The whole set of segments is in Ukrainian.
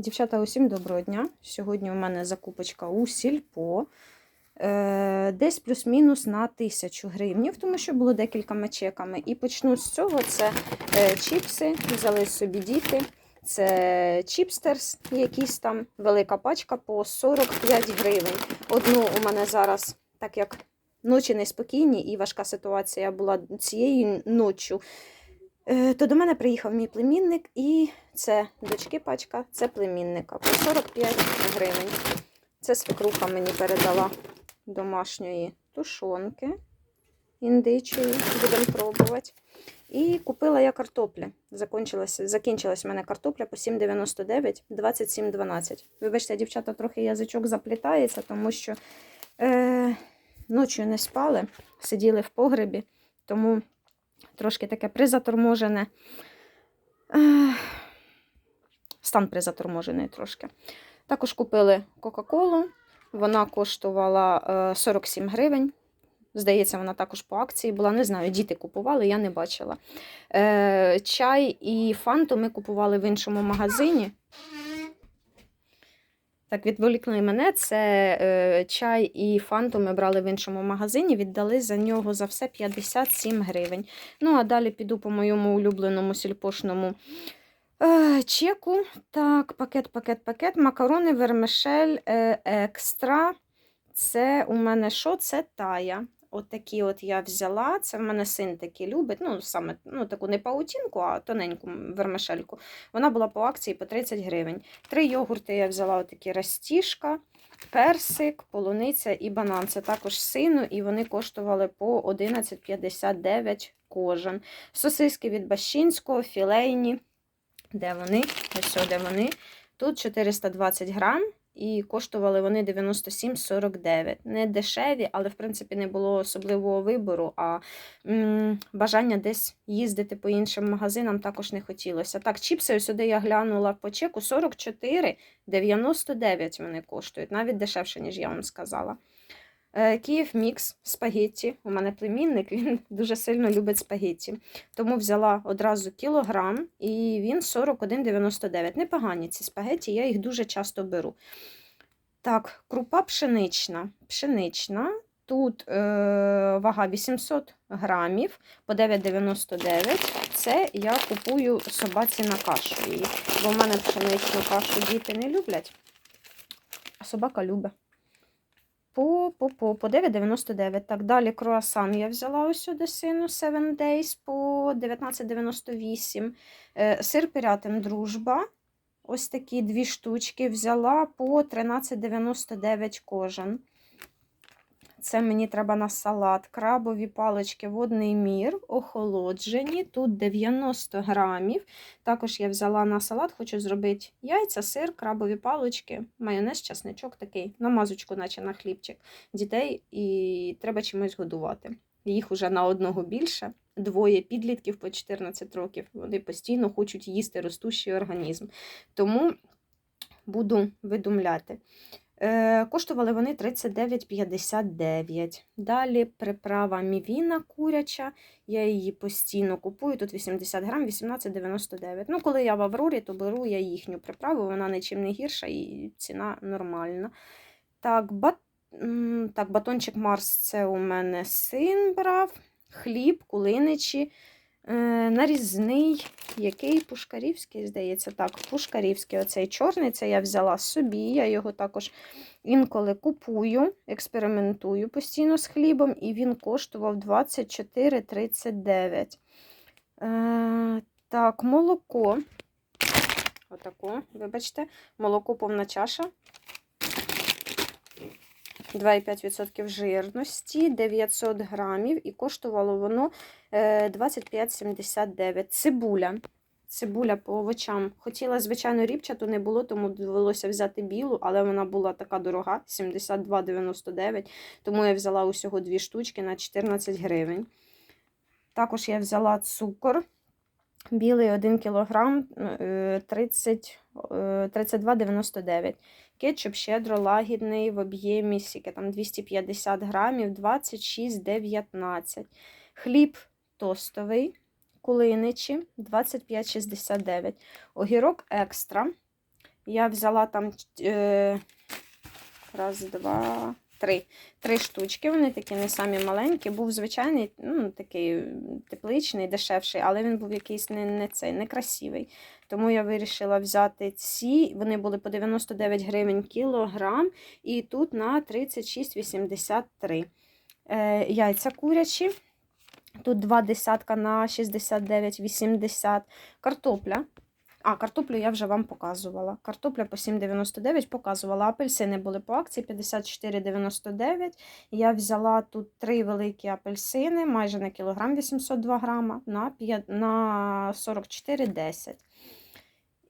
Дівчата, усім доброго дня. Сьогодні у мене закупочка у сільпо. Е, Десь плюс-мінус на 1000 гривнів, тому що було декількома чеками. І почну з цього: це е, чіпси, взяли собі діти. Це чіпстерс, якісь там велика пачка по 45 гривень. Одну у мене зараз, так як ночі неспокійні і важка ситуація була цією ночі. Е, То до мене приїхав мій племінник, і це дочки пачка, це племінника по 45 гривень. Це свекруха мені передала домашньої тушонки індичої, будемо пробувати. І купила я картопля. Закінчилась, закінчилась в мене картопля по 7,99, 27,12. Вибачте, дівчата, трохи язичок заплітається, тому що е, ночі не спали, сиділи в погребі, тому трошки таке призаторможене. Е, стан призаторможений трошки. Також купили Кока-Колу. Вона коштувала е, 47 гривень. Здається, вона також по акції була. Не знаю, діти купували, я не бачила. Е, чай і фанту ми купували в іншому магазині. Так, відволікли мене. Це е, чай і фанту ми брали в іншому магазині, віддали за нього за все 57 гривень. Ну, а далі піду по моєму улюбленому сільпошному е, чеку. Так, пакет, пакет, пакет. Макарони, вермишель е, екстра. Це у мене що? Це тая. От такі от я взяла. Це в мене син такий любить. Ну, саме ну, таку не паутінку, а тоненьку вермишельку. Вона була по акції по 30 гривень. Три йогурти я взяла отакі растішка, персик, полуниця і банан. Це також сину, і вони коштували по 11,59 кожен. Сосиски від Бащинського, філейні. Де вони? Ось де вони. Тут 420 грам. І коштували вони 97,49. Не дешеві, але в принципі не було особливого вибору, а м, бажання десь їздити по іншим магазинам також не хотілося. Так, чіпси сюди я глянула по чеку 44,99 вони коштують, навіть дешевше, ніж я вам сказала. Е, Київ мікс спагетті. У мене племінник, він дуже сильно любить спагетті. Тому взяла одразу кілограм, і він 41,99. Непогані ці спагетті, я їх дуже часто беру. Так, крупа пшенична. Пшенична. Тут е, вага 800 грамів по 9,99. Це я купую собаці на кашу. Бо в мене пшеничну кашу діти не люблять, а собака любить. По, по, по, по 9,99. Так, далі круасан я взяла ось сюди сину 7 Days по 19,98. Е, Сир пирятин дружба. Ось такі дві штучки взяла по 13,99 кожен. Це мені треба на салат. Крабові палички водний мір, охолоджені. Тут 90 грамів. Також я взяла на салат, хочу зробити яйця, сир, крабові палички, майонез, часничок такий, намазочку, наче на хлібчик дітей, і треба чимось годувати. Їх уже на одного більше. Двоє підлітків по 14 років. Вони постійно хочуть їсти ростущий організм. Тому буду видумляти. Е, Коштували вони 39,59. Далі приправа мівіна куряча. Я її постійно купую. Тут 80 грам, 18,99. Ну, коли я в Аврорі, то беру я їхню приправу, вона нічим не гірша і ціна нормальна. Так, бат... так батончик Марс це у мене син брав. Хліб, кулиничі, нарізний, який пушкарівський, здається, так, пушкарівський. Оцей чорний, це я взяла собі. Я його також інколи купую, експериментую постійно з хлібом, і він коштував 24,39. Е, так, молоко. Отако, вибачте, молоко повна чаша. 2,5% жирності, 900 грамів, і коштувало воно е, 25,79. Цибуля. Цибуля по овочам. Хотіла, звичайно, ріпчату не було, тому довелося взяти білу, але вона була така дорога 72,99. Тому я взяла усього дві штучки на 14 гривень. Також я взяла цукор. Білий 1 кг 30, е, 32,99. Кетчуп щедро лагідний в об'ємі сіки, там 250 грамів, 26,19. Хліб тостовий, кулиничі 25,69. Огірок екстра Я взяла там е, раз, два, три. Три штучки. Вони такі не самі маленькі. Був звичайний, ну, такий тепличний, дешевший, але він був якийсь не, не цей, некрасивий. Тому я вирішила взяти ці. Вони були по 99 гривень кілограм, і тут на 36,83. Е, яйця курячі. Тут два десятка на 69,80. Картопля. А, картоплю я вже вам показувала. Картопля по 7,99 показувала. Апельсини були по акції 54,99. Я взяла тут три великі апельсини, майже на кілограм 802 грама, на, 5, на 44,10.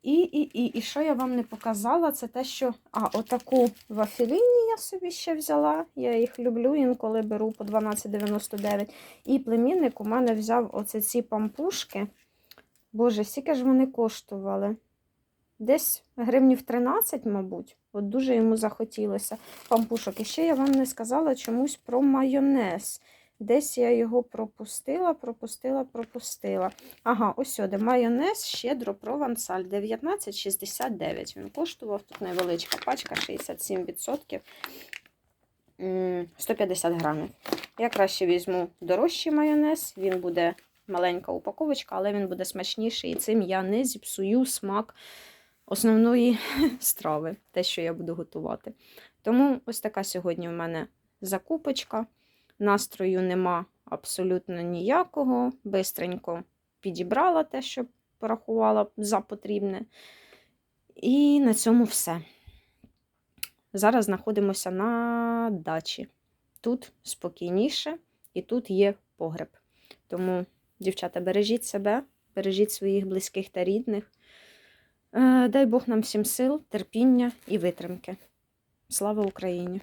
І, і, і, і що я вам не показала, це те, що а, отаку вафеліні я собі ще взяла. Я їх люблю, інколи беру по 12,99. І племінник у мене взяв оце ці пампушки. Боже, скільки ж вони коштували? Десь гривнів 13, мабуть. От дуже йому захотілося пампушок. І ще я вам не сказала чомусь про майонез. Десь я його пропустила, пропустила, пропустила. Ага, ось сюди. Майонез щедро провансаль 19,69. Він коштував тут невеличка пачка, 67%. 150 грамів. Я краще візьму дорожчий майонез, він буде маленька упаковочка, але він буде смачніший. І цим я не зіпсую смак основної страви, те, що я буду готувати. Тому ось така сьогодні в мене закупочка. Настрою нема абсолютно ніякого. Бистренько підібрала те, що порахувала за потрібне. І на цьому все. Зараз знаходимося на дачі. Тут спокійніше і тут є погреб. Тому, дівчата, бережіть себе, бережіть своїх близьких та рідних. Е, Дай Бог нам всім сил, терпіння і витримки. Слава Україні!